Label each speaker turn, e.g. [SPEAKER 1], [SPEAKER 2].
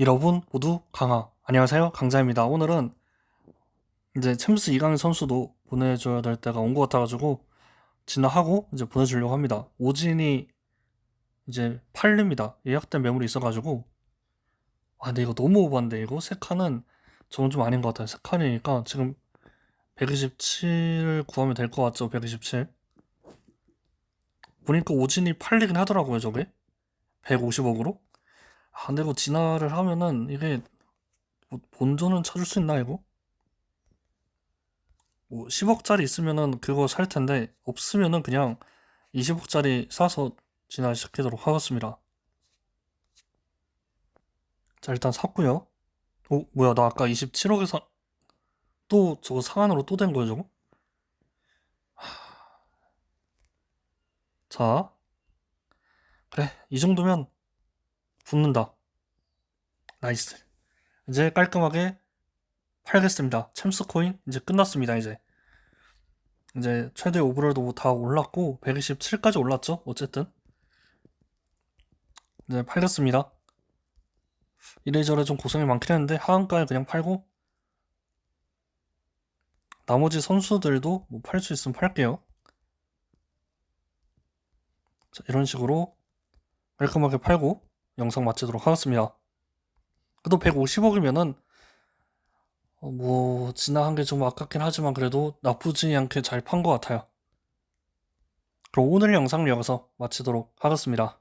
[SPEAKER 1] 여러분 모두 강하. 안녕하세요. 강자입니다. 오늘은 이제 챔스 이강인 선수도 보내줘야 될 때가 온 것 같아가지고 진화하고 이제 보내주려고 합니다. 오진이 이제 팔립니다. 예약된 매물이 있어가지고 아 근데 이거 너무 오버인데 이거 세 칸은 저건 좀 아닌 것 같아요. 세 칸이니까 지금 127 구하면 될 것 같죠? 127 보니까 오진이 팔리긴 하더라고요 저게 150억으로 아, 근데 이거 진화를 하면은 이게 뭐 본전은 찾을 수 있나 이거? 뭐 10억짜리 있으면은 그거 살 텐데 없으면은 그냥 20억짜리 사서 진화 시키도록 하겠습니다. 자 일단 샀고요. 오 뭐야 나 아까 27억에 사... 또 저거 상한으로 또 된 거야 저거? 자 그래 이 정도면 붙는다. 나이스. 이제 깔끔하게 팔겠습니다. 챔스 코인 이제 끝났습니다. 이제 이제 최대 오버롤도 뭐다 올랐고 127까지 올랐죠. 어쨌든 이제 팔겠습니다. 이래저래 좀 고생이 많긴 했는데 하한가에 그냥 팔고 나머지 선수들도 뭐 팔 수 있으면 팔게요. 자, 이런 식으로 깔끔하게 팔고 영상 마치도록 하겠습니다. 그래도 150억이면은 어, 뭐 지나간 게 좀 아깝긴 하지만 그래도 나쁘지 않게 잘 판 것 같아요. 그럼 오늘 영상 여기서 마치도록 하겠습니다.